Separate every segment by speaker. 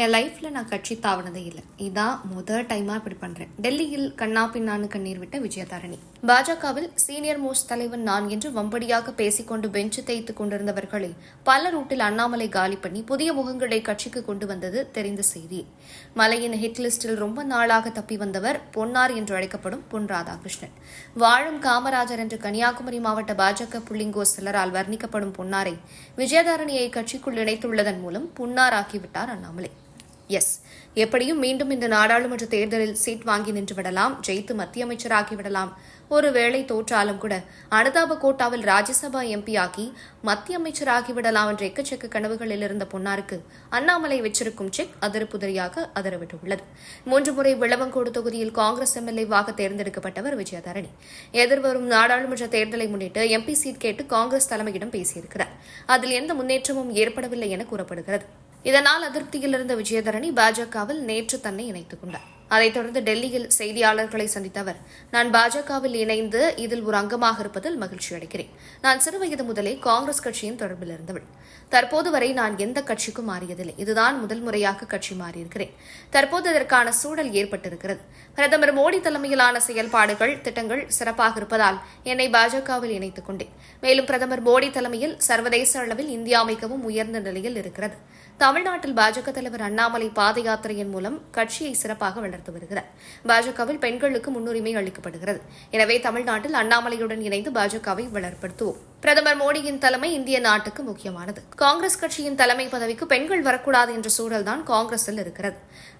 Speaker 1: என் லைஃப்பில் நான் கட்சி தாவனதே இல்லை. இதான் முதல் டைமாக இப்படி பண்ணுறேன் டெல்லியில் கண்ணா பின்னான்னு கண்ணீர் விட்ட விஜயதாரணி. பாஜகவில் சீனியர் மோஸ்ட் தலைவன் நான் என்று வம்படியாக பேசிக்கொண்டு பெஞ்சு தேய்த்துக் கொண்டிருந்தவர்களை பல ரூட்டில் அண்ணாமலை காலி பண்ணி புதிய முகங்களை கட்சிக்கு கொண்டு வந்தது தெரிந்த செய்தி. மலையின் ஹிட் லிஸ்டில் ரொம்ப நாளாக தப்பி வந்தவர் பொன்னார் என்று அழைக்கப்படும் பொன் ராதாகிருஷ்ணன். வாழும் காமராஜர் என்று கன்னியாகுமரி மாவட்ட பாஜக புள்ளிங்கோ சிலரால் வர்ணிக்கப்படும் பொன்னாரை விஜயதாரணியை கட்சிக்குள் இணைத்துள்ளதன் மூலம் புன்னாராக்கிவிட்டார் அண்ணாமலை. எஸ் எப்படியும் மீண்டும் இந்த நாடாளுமன்ற தேர்தலில் சீட் வாங்கி நின்று விடலாம் ஜெயித்து மத்திய அமைச்சராகி விடலாம். ஒருவேளை தோற்றாலும் கூட அனுதாப கோட்டாவில் ராஜ்யசபா எம்பி ஆகி மத்திய அமைச்சராகி விடலாம் என்ற எக்கச்சக்க கனவுகளில் இருந்த பொன்னாருக்கு அண்ணாமலை வச்சிருக்கும் செக் அதிரப்புதிரியாக அதிரவிட்டுள்ளது. மூன்று முறை விளவங்கோடு தொகுதியில் காங்கிரஸ் எம்எல்ஏவாக தேர்ந்தெடுக்கப்பட்டவர் விஜயதரணி. எதிர்வரும் நாடாளுமன்ற தேர்தலை முன்னிட்டு எம்பி சீட் கேட்டு காங்கிரஸ் தலைமையிடம் பேசியிருக்கிறார். அதில் எந்த முன்னேற்றமும் ஏற்படவில்லை என கூறப்படுகிறது. இதனால் அதிருப்தியில் இருந்த விஜயதரணி பாஜகவில் நேற்று தன்னை இணைத்துக் கொண்டார். அதைத் தொடர்ந்து டெல்லியில் செய்தியாளர்களை சந்தித்த அவர் நான் பாஜகவில் இணைந்து இதில் ஒரு அங்கமாக இருப்பதில் மகிழ்ச்சி அடைகிறேன். நான் சிறுவயது முதலே காங்கிரஸ் கட்சியின் தொடர்பில் இருந்தவள். தற்போது வரை நான் எந்த கட்சிக்கும் மாறியதில்லை. இதுதான் முதல் முறையாக கட்சி மாறியிருக்கிறேன். தற்போது இதற்கான சூழல் ஏற்பட்டிருக்கிறது. பிரதமர் மோடி தலைமையிலான செயல்பாடுகள் திட்டங்கள் சிறப்பாக இருப்பதால் என்னை பாஜகவில் இணைத்துக் கொண்டேன். மேலும் பிரதமர் மோடி தலைமையில் சர்வதேச அளவில் இந்தியா மிகவும் உயர்ந்த நிலையில் இருக்கிறது. தமிழ்நாட்டில் பாஜக தலைவர் அண்ணாமலை பாத யாத்திரையின் மூலம் கட்சியை சிறப்பாக வளர்த்து வருகிறார். பாஜகவில் பெண்களுக்கு முன்னுரிமை அளிக்கப்படுகிறது. எனவே தமிழ்நாட்டில் அண்ணாமலையுடன் இணைந்து பாஜகவை வளர்ப்படுத்துவோம். பிரதமர் மோடியின் தலைமை இந்திய நாட்டுக்கு முக்கியமானது. காங்கிரஸ் கட்சியின் தலைமை பதவிக்கு பெண்கள் வரக்கூடாது என்ற சூழல்தான் காங்கிரஸில் இருக்கிறது.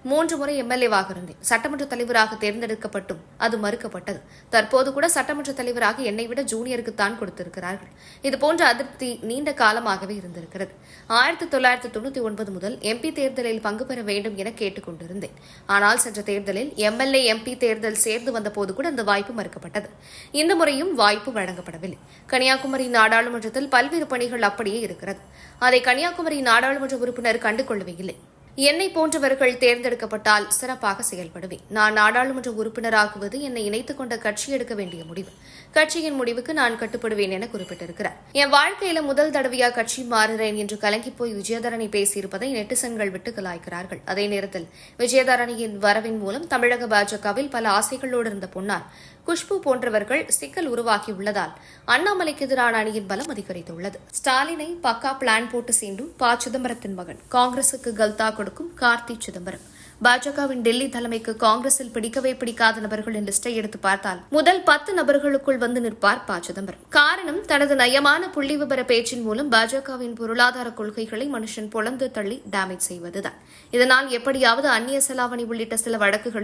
Speaker 1: மூன்று முறை எம்எல்ஏவாக இருந்தேன். சட்டமன்ற தலைவராக தேர்ந்தெடுக்கப்பட்டும் அது மறுக்கப்பட்டது. தற்போது கூட சட்டமன்ற தலைவராக என்னை விட ஜூனியருக்குத்தான் கொடுத்திருக்கிறார்கள். இதுபோன்ற அதிருப்தி நீண்ட காலமாகவே இருந்திருக்கிறது. ஆயிரத்தி தொள்ளாயிரத்தி தொண்ணூத்தி ஒன்பது முதல் எம்பி தேர்தலில் பங்கு பெற வேண்டும் என கேட்டுக்கொண்டிருந்தேன் ஆனால் சென்ற தேர்தலில் எம்எல்ஏ எம்பி தேர்தல் சேர்ந்து வந்தபோது கூட அந்த வாய்ப்பு மறுக்கப்பட்டது. இந்த முறையும் வாய்ப்பு வழங்கப்படவில்லை. கன்னியாகுமரி நாடாளுமன்றத்தில் பல்வேறு பணிகள் அப்படியே இருக்கிறது. அதை கன்னியாகுமரி நாடாளுமன்ற உறுப்பினர் கண்டுகொள்ளவே இல்லை என்னை போன்றவர்கள் தேர்ந்தெடுக்கப்பட்டால் சிறப்பாக செயல்படுவேன். நான் நாடாளுமன்ற உறுப்பினராகுவது என்னை இணைத்துக் கொண்ட கட்சி எடுக்க வேண்டிய முடிவு. கட்சியின் முடிவுக்கு நான் கட்டுப்படுவேன் என குறிப்பிட்டிருக்கிறார். என் வாழ்க்கையில முதல் தடவையா கட்சி மாறுறேன் என்று கலங்கி போய் விஜயதரணி பேசியிருப்பதை நெட்டிசன்கள் விட்டு கலாய்க்கிறார்கள். அதே நேரத்தில் விஜயதரணியின் வரவின் மூலம் தமிழக பாஜகவில் பல ஆசைகளோடு இருந்த பொன்னார் குஷ்பு போன்றவர்கள் சிக்கல் உருவாகியுள்ளதால் அண்ணாமலைக்கு எதிரான அணியின் பலம் அதிகரித்துள்ளது. ஸ்டாலினை பக்கா பிளான் போட்டு சீண்டும் ப சிதம்பரத்தின் மகன். காங்கிரசுக்கு கல்தா கொடுக்கும் கார்த்தி சிதம்பரம். பாஜகவின் டெல்லி தலைமைக்கு காங்கிரஸில் பிடிக்கவே பிடிக்காத நபர்களின் லிஸ்டை எடுத்து பார்த்தால் முதல் பத்து நபர்களுக்குள் வந்து நிற்பார் ப சிதம்பரம். காரணம் தனது நயமான புள்ளி விபர பேச்சின் மூலம் பாஜகவின் பொருளாதார கொள்கைகளை மனுஷன் பொளந்து தள்ளி டேமேஜ் செய்வதுதான். இதனால் எப்படியாவது அந்நிய செலாவணி உள்ளிட்ட சில வழக்குகள்